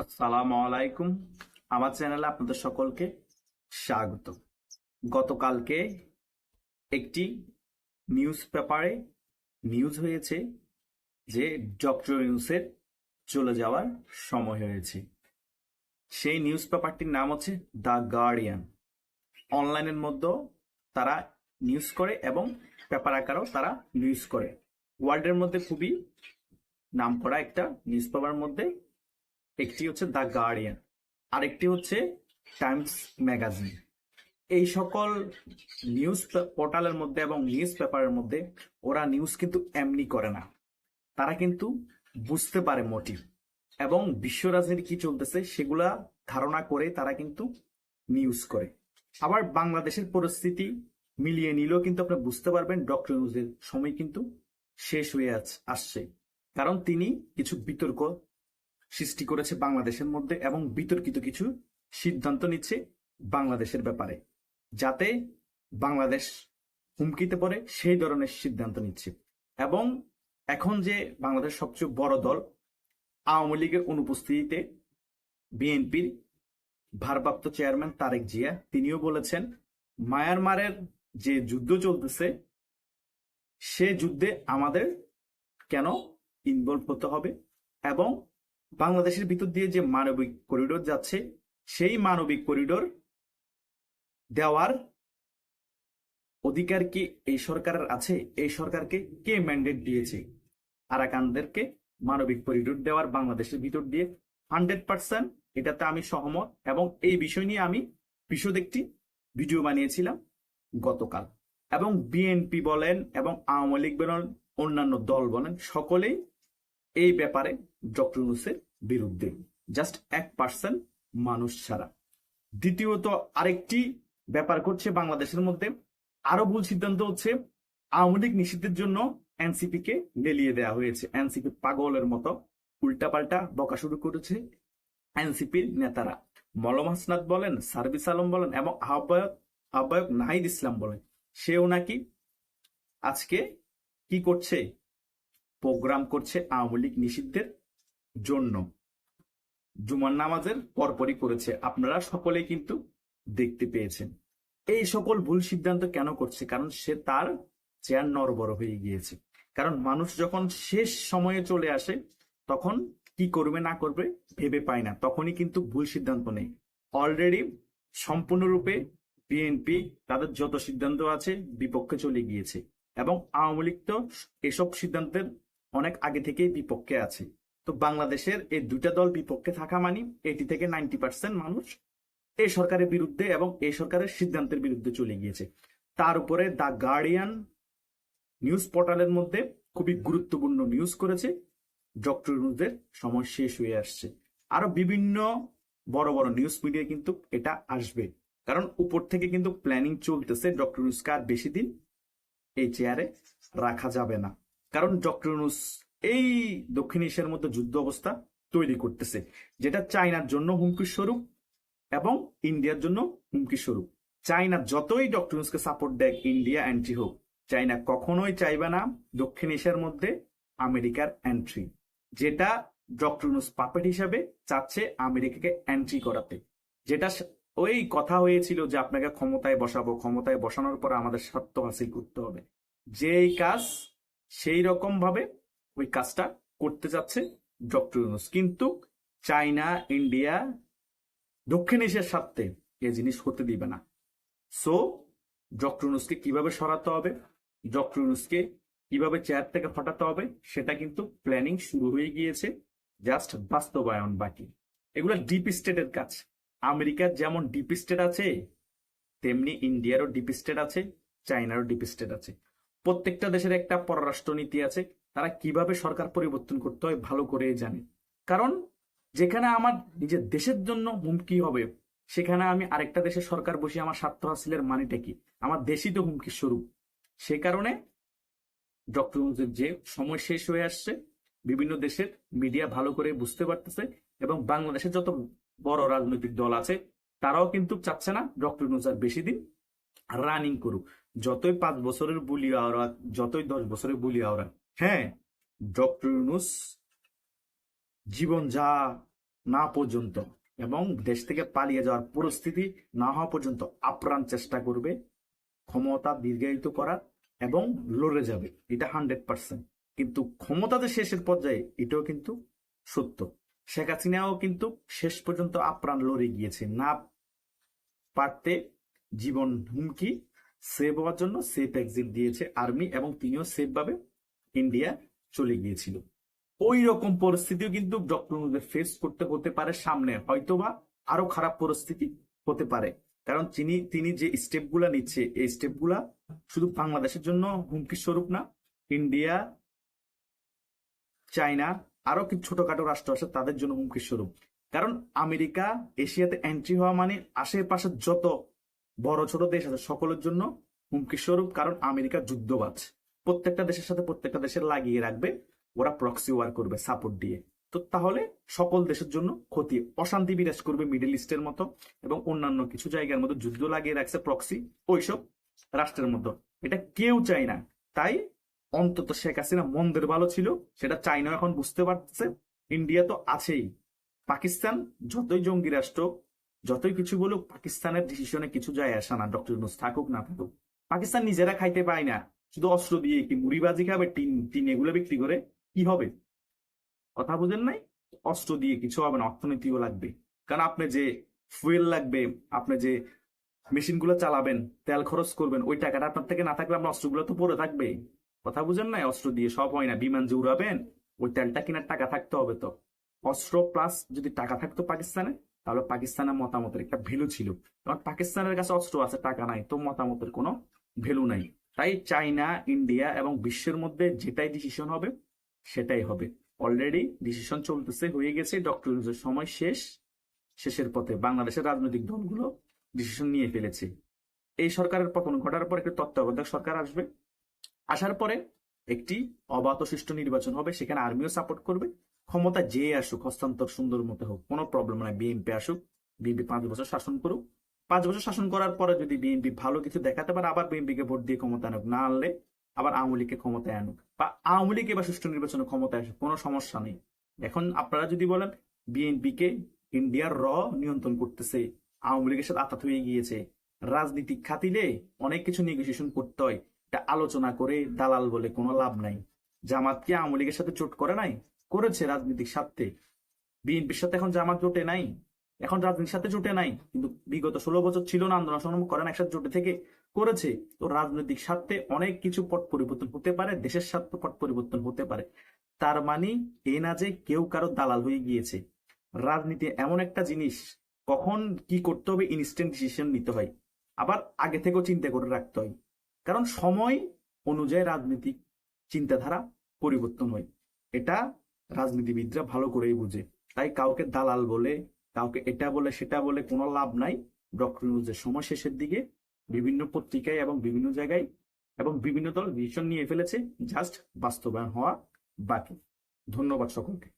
আসসালামু আলাইকুম আমার চ্যানেলে আপনাদের সকলকে স্বাগত। গতকালকে একটি নিউজ পেপারে নিউজ হয়েছে যে ডক্টর ইউনুসের চলে যাওয়ার সময় হয়েছে। সেই নিউজ পেপারটির নাম হচ্ছে দ্য গার্ডিয়ান। অনলাইনের মধ্যেও তারা নিউজ করে এবং পেপার আকারেও তারা নিউজ করে। ওয়ার্ল্ডের মধ্যে খুবই নাম করা একটা নিউজ পেপার মধ্যে একটি হচ্ছে দ্য গার্ডিয়ান, আরেকটি হচ্ছে টাইমস ম্যাগাজিন। এই সকল নিউজ পোর্টালের মধ্যে এবং নিউজ পেপারের মধ্যে ওরা নিউজ কিন্তু এমনি করে না। তারা কিন্তু বুঝতে পারে মোটিভ এবং বিশ্ব রাজনীতি কি চলতেছে সেগুলা ধারণা করে তারা কিন্তু নিউজ করে। আবার বাংলাদেশের পরিস্থিতি মিলিয়ে নিলেও কিন্তু আপনি বুঝতে পারবেন ডক্টর নিউজের সময় কিন্তু শেষ হয়ে আসছে। কারণ তিনি কিছু বিতর্ক সৃষ্টি করেছে বাংলাদেশের মধ্যে এবং বিতর্কিত কিছু সিদ্ধান্ত নিচ্ছে বাংলাদেশের ব্যাপারে, যাতে বাংলাদেশ হুমকিতে পড়ে সেই ধরনের সিদ্ধান্ত নিচ্ছে। এবং এখন যে বাংলাদেশ সবচেয়ে বড় দল, আওয়ামী লীগের অনুপস্থিতিতে বিএনপির ভারপ্রাপ্ত চেয়ারম্যান তারেক জিয়া, তিনিও বলেছেন, মায়ানমারের যে যুদ্ধ চলতেছে, সে যুদ্ধে আমাদের কেন ইনভলভ হতে হবে? এবং বাংলাদেশের ভিতর দিয়ে যে মানবিক করিডোর যাচ্ছে, সেই মানবিক করিডোর দেওয়ার অধিকার কি এই সরকারের আছে? এই সরকারকে কে ম্যান্ডেট দিয়েছে? আরাকানদেরকে মানবিক করিডোর দেওয়ার বাংলাদেশের ভিতর দিয়ে হান্ড্রেড পার্সেন্ট এটাতে আমি সহমত এবং এই বিষয় নিয়ে আমি বিশদ একটি ভিডিও বানিয়েছিলাম গতকাল। এবং বিএনপি বলেন এবং আওয়ামী লীগ বলেন, অন্যান্য দল বলেন, সকলেই এই ব্যাপারে ডক্টর ইউনুসের বিরুদ্ধে। জাস্ট এক পার্সেন্ট মানুষ ছাড়া। দ্বিতীয়ত আরেকটি ব্যাপার করছে বাংলাদেশের মধ্যে। আরও ভুল সিদ্ধান্ত হচ্ছে, আওয়ামী লীগ নিষিদ্ধের জন্য এনসিপি কে লেলিয়ে দেওয়া হয়েছে। এনসিপি পাগলের মতো উল্টাপাল্টা বকা শুরু করেছে এনসিপির নেতারা। মলম হাসনাত বলেন সার্ভিস আলম বলেন এবং আহ্বায়ক আহ্বায়ক নাহিদ ইসলাম বলেন। সেও নাকি আজকে কি করছে? প্রোগ্রাম করছে আওয়ামী লীগ নিষিদ্ধের জন্য। জুমার নামাজের পরপরই করেছে। আপনারা সকলেই কিন্তু দেখতে পেয়েছেন। এই সকল ভুল সিদ্ধান্ত কেন করছে? কারণ সে তার চেয়ার নরবর হয়ে গিয়েছে। কারণ মানুষ যখন শেষ সময়ে চলে আসে, তখন কি করবে না করবে ভেবে পায় না। তখনই কিন্তু ভুল সিদ্ধান্ত নেই। অলরেডি সম্পূর্ণরূপে বিএনপি তাদের যত সিদ্ধান্ত আছে, বিপক্ষে চলে গিয়েছে। এবং আওয়ামী লীগ তো এসব সিদ্ধান্তের অনেক আগে থেকেই বিপক্ষে আছে। তো বাংলাদেশের এই দুইটা দল বিপক্ষে থাকা মানে এইটি থেকে নাইনটি পার্সেন্ট মানুষ এই সরকারের বিরুদ্ধে এবং এই সরকারের সিদ্ধান্তের বিরুদ্ধে চলে গিয়েছে। তার উপরে দ্য গার্ডিয়ান নিউজ পোর্টালের মধ্যে খুবই গুরুত্বপূর্ণ নিউজ করেছে। ডক্টর ইউনুসদের সময় শেষ হয়ে আসছে। আরও বিভিন্ন বড় বড় নিউজ মিডিয়া কিন্তু এটা আসবে। কারণ উপর থেকে কিন্তু প্ল্যানিং চলতেছে। ডক্টর ইউনুসকে আর বেশি দিন এই চেয়ারে রাখা যাবে না। কারণ ডক্টর এই দক্ষিণ এশিয়ার মধ্যে যুদ্ধ অবস্থা তৈরি করতেছে, যেটা চায়নার জন্য হুমকির স্বরূপ এবং ইন্ডিয়ার জন্য হুমকির স্বরূপ। চায়না যতই ডক্টর সাপোর্ট দেয় ইন্ডিয়া এন্ট্রি হোক, চায়না কখনোই চাইবে না দক্ষিণ এশিয়ার মধ্যে আমেরিকার এন্ট্রি যেটা ডক্টর ইউনুস পাপেট হিসাবে চাচ্ছে আমেরিকাকে এন্ট্রি করাতে। যেটা ওই কথা হয়েছিল যে আপনাকে ক্ষমতায় বসাবো, ক্ষমতায় বসানোর পর আমাদের স্বার্থ হাসিল করতে হবে। যেই কাজ সেই রকম ভাবে ওই কাজটা করতে যাচ্ছে ডক্টর ইউনুস। কিন্তু চায়না, ইন্ডিয়া, দক্ষিণ এশিয়ার স্বার্থে এ জিনিস হতে দিবে না। সো ডক্টর ইউনুসকে কীভাবে সরাতে হবে? ডক্টর ইউনুসকে কীভাবে চেয়ার থেকে ফটাতে হবে? সেটা কিন্তু প্ল্যানিং শুরু হয়ে গিয়েছে জাস্ট বাস্তবায়ন বাকি। এগুলো ডিপ স্টেটের কাজ। আমেরিকার যেমন ডিপ স্টেট আছে, তেমনি ইন্ডিয়ারও ডিপ স্টেট আছে, চায়নারও ডিপ স্টেট আছে। প্রত্যেকটা দেশের একটা পররাষ্ট্র নীতি আছে, তারা কীভাবে সরকার পরিবর্তন করতে হয় ভালো করে জানে। কারণ যেখানে আমার নিজের দেশের জন্য হুমকি হবে, সেখানে আমি আরেকটা দেশের সরকার বসে আমার স্বার্থ হাসিলের মানেটা কি? আমার দেশই তো হুমকির স্বরূপ। সে কারণে ডক্টর ইউনূসের যে সময় শেষ হয়ে আসছে, বিভিন্ন দেশের মিডিয়া ভালো করে বুঝতে পারতেছে এবং বাংলাদেশের যত বড় রাজনৈতিক দল আছে, তারাও কিন্তু চাচ্ছে না ডক্টর আর বেশি দিন রানিং করুক। যতই পাঁচ বছরের বুলি আওরা যতই দশ বছরের বুলি আওরা হ্যাঁ ডক্টর ইউনুস জীবন যা না পর্যন্ত এবং দেশ থেকে পালিয়ে যাওয়ার পরিস্থিতি না হওয়া পর্যন্ত আপ্রাণ চেষ্টা করবে, ক্ষমতা দীর্ঘায়িত করার এবং লড়ে যাবে। এটা হান্ড্রেড পার্সেন্ট কিন্তু ক্ষমতাতে শেষের পর্যায়ে, এটাও কিন্তু সত্য। শেখ হাসিনাও কিন্তু শেষ পর্যন্ত আপ্রাণ লড়ে গিয়েছে। না পারতে জীবন হুমকি, সেভ হওয়ার জন্য সেফ এক্সিট দিয়েছে আর্মি এবং তিনিও সেফ ভাবে ইন্ডিয়া চলে গিয়েছিল। ওই রকম পরিস্থিতিও কিন্তু ডক্টর মুজিবের ফেস করতে হতে পারে সামনে, হয়তোবা আরও খারাপ পরিস্থিতি হতে পারে। কারণ তিনি তিনি যে স্টেপগুলা নিচ্ছে, এই স্টেপগুলা শুধু বাংলাদেশের জন্য হুমকি স্বরূপ না, ইন্ডিয়া, চায়না আরও কিছু ছোটখাটো রাষ্ট্র আছে, তাদের জন্য হুমকি স্বরূপ। কারণ আমেরিকা, এশিয়াতে এন্ট্রি হওয়া মানে আশেপাশে যত বড় ছোট দেশ আছে, সকলের জন্য হুমকি স্বরূপ কারণ আমেরিকা যুদ্ধবাজ। প্রত্যেকটা দেশের সাথে প্রত্যেকটা দেশের লাগিয়ে রাখবে, ওরা প্রক্সি ওয়ার করবে সাপোর্ট দিয়ে। তো তাহলে সকল দেশের জন্য ক্ষতি, অশান্তি বিরাজ করবে মিডল ইস্টের মতো এবং অন্যান্য কিছু জায়গার মধ্যে যুদ্ধ লাগিয়ে রাখছে প্রক্সি ওইসব রাষ্ট্রের মতো। এটা কেউ চায় না। তাই অন্তত শেখ হাসিনা মন্দের ভালো ছিল, সেটা চাইনা এখন বুঝতে পারছে ইন্ডিয়া তো আছেই। পাকিস্তান যতই জঙ্গি রাষ্ট্র যতই কিছু বলুক, পাকিস্তানের ডিসিশনে কিছু যায় আসে না ডক্টর ইউনুস থাকুক না থাকুক। পাকিস্তান নিজেরা খাইতে পায় না। শুধু অস্ত্র দিয়ে কি মুড়িবাজি খাবে, টিন টিন এগুলো বিক্রি করে কি হবে? কথা বুঝেন নাই? অস্ত্র দিয়ে কিছু হবে না, অর্থনীতিও লাগবে। কারণ আপনি যে ফুয়েল লাগবে, আপনি যে মেশিনগুলো চালাবেন, তেল খরচ করবেন, ওই টাকাটা আপনার থেকে না থাকলে আপনার অস্ত্রগুলো তো পড়ে থাকবে। কথা বুঝেন নাই? অস্ত্র দিয়ে সব হয় না। বিমান যে উড়াবেন, ওই তেলটা কেনার টাকা থাকতে হবে তো। অস্ত্র প্লাস যদি টাকা থাকতো পাকিস্তানে তাহলে পাকিস্তানের মতামতের একটা ভ্যালু ছিল। কারণ পাকিস্তানের কাছে অস্ত্র আছে, টাকা নাই, তো মতামতের কোনো ভ্যালু নাই। তাই চাইনা, ইন্ডিয়া এবং বিশ্বের মধ্যে যেটাই ডিসিশন হবে, সেটাই হবে। অলরেডি ডিসিশন চলতেছে, হয়ে গেছে ডক্টর সময় শেষ, শেষের পথে বাংলাদেশের রাজনৈতিক দলগুলো ডিসিশন নিয়ে ফেলেছে। এই সরকারের পতন ঘটার পর একটি তত্ত্বাবধায়ক সরকার আসবে। আসার পরে একটি অবাধ সুষ্ঠু নির্বাচন হবে, সেখানে আর্মিও সাপোর্ট করবে। ক্ষমতা যে আসুক, হস্তান্তর সুন্দর মতো হোক, কোনো প্রবলেম নাই বিএনপি আসুক বিএনপি পাঁচ বছর শাসন করুক। পাঁচ বছর শাসন করার পরে যদি বিএনপি ভালো কিছু দেখাতে পারে, আবার বিএনপি কে ভোট দিয়ে ক্ষমতা আনুক, না আনলে আবার আওয়ামী লীগকে ক্ষমতায় আনুক। বা আওয়ামী লীগ এবার সুষ্ঠু নির্বাচনে ক্ষমতায় আসুক, কোনো সমস্যা নেই। এখন আপনারা যদি বলেন বিএনপি কে ইন্ডিয়ার র নিয়ন্ত্রণ করতেছে, আওয়ামী লীগের সাথে আতাত হয়ে গিয়েছে রাজনীতিক খাতিলে অনেক কিছু নেগোসিয়েশন করতে হয়, এটা আলোচনা করে দালাল বলে কোনো লাভ নাই। জামাত কি আওয়ামী লীগের সাথে চোট করে নাই করেছে রাজনৈতিক স্বার্থে। বিএনপির সাথে এখন জামাত জোটে নাই। এখন রাজনীতির সাথে জোটে নাই। কিন্তু বিগত ষোলো বছর ছিল না, আন্দোলন সংগ্রাম করেন একসাথে জোটে থেকে করেছে। তো রাজনৈতিক স্বার্থে অনেক কিছু পট পরিবর্তন হতে পারে, দেশের স্বার্থে পট পরিবর্তন হতে পারে। তার মানে এ না যে কেউ কারও দালাল হয়ে গিয়েছে। রাজনীতি এমন একটা জিনিস, কখন কি করতে হবে ইনস্ট্যান্ট ডিসিশন নিতে হয়। আবার আগে থেকেও চিন্তা করে রাখতে হয়। কারণ সময় অনুযায়ী রাজনৈতিক চিন্তাধারা পরিবর্তন হয়। এটা রাজনীতিবিদরা ভালো করেই বুঝে। তাই কাউকে দালাল বলে, কাউকে এটা বলে, সেটা বলে কোনো লাভ নাই। ডক্টর নিউজের সময় শেষের দিকে বিভিন্ন পত্রিকায় এবং বিভিন্ন জায়গায় এবং বিভিন্ন দল ডিসিশন নিয়ে ফেলেছে। জাস্ট বাস্তবায়ন হওয়া বাকি। ধন্যবাদ সকলকে।